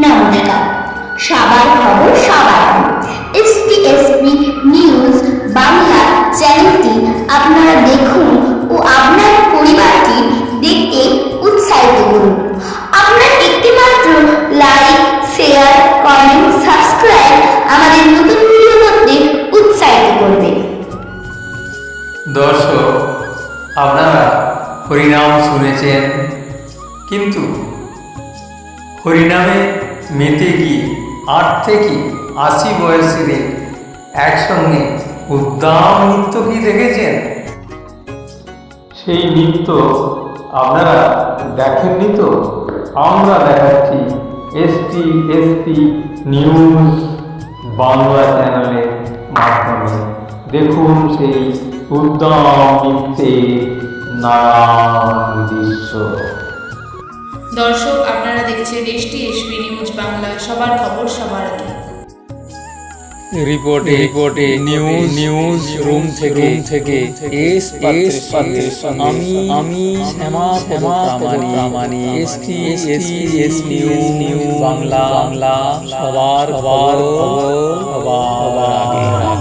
নমস্কার। সবার খবর সবার এসটিএসপি নিউজ বাংলা চ্যানেলটি আপনারা দেখুন ও আপনার পরিবারকে দেখতে উৎসাহিত করুন। আপনার একটিমাত্র লাইক শেয়ার কমেন্ট সাবস্ক্রাইব আমাদের নতুন ভিডিও করতে উৎসাহিত করবে। দর্শক, আপনারা হরিনাম শুনেছেন, কিন্তু হরিনামে মেতে গিয়ে আট থেকে আশি বয়সীদের একসঙ্গে উদ্দাম নৃত্য কি দেখেছেন? সেই নৃত্য আপনারা দেখেননি তো? আমরা দেখাচ্ছি এসটি এসপি নিউজ বাংলা চ্যানেলের মাধ্যমে। দেখুন সেই উদ্দাম নৃত্যের নানান দৃশ্য দর্শক দেখছেন এসটি এসপি নিউজ বাংলা সবার খবর সবার আগে। রিপোর্টে রিপোর্টে নিউজ নিউজ রুম থেকে থেকে এস এস আমি আমি Shyama Shyama Pramani ST ST S news news Bangla Bangla সবার সবার খবর সবার আগে।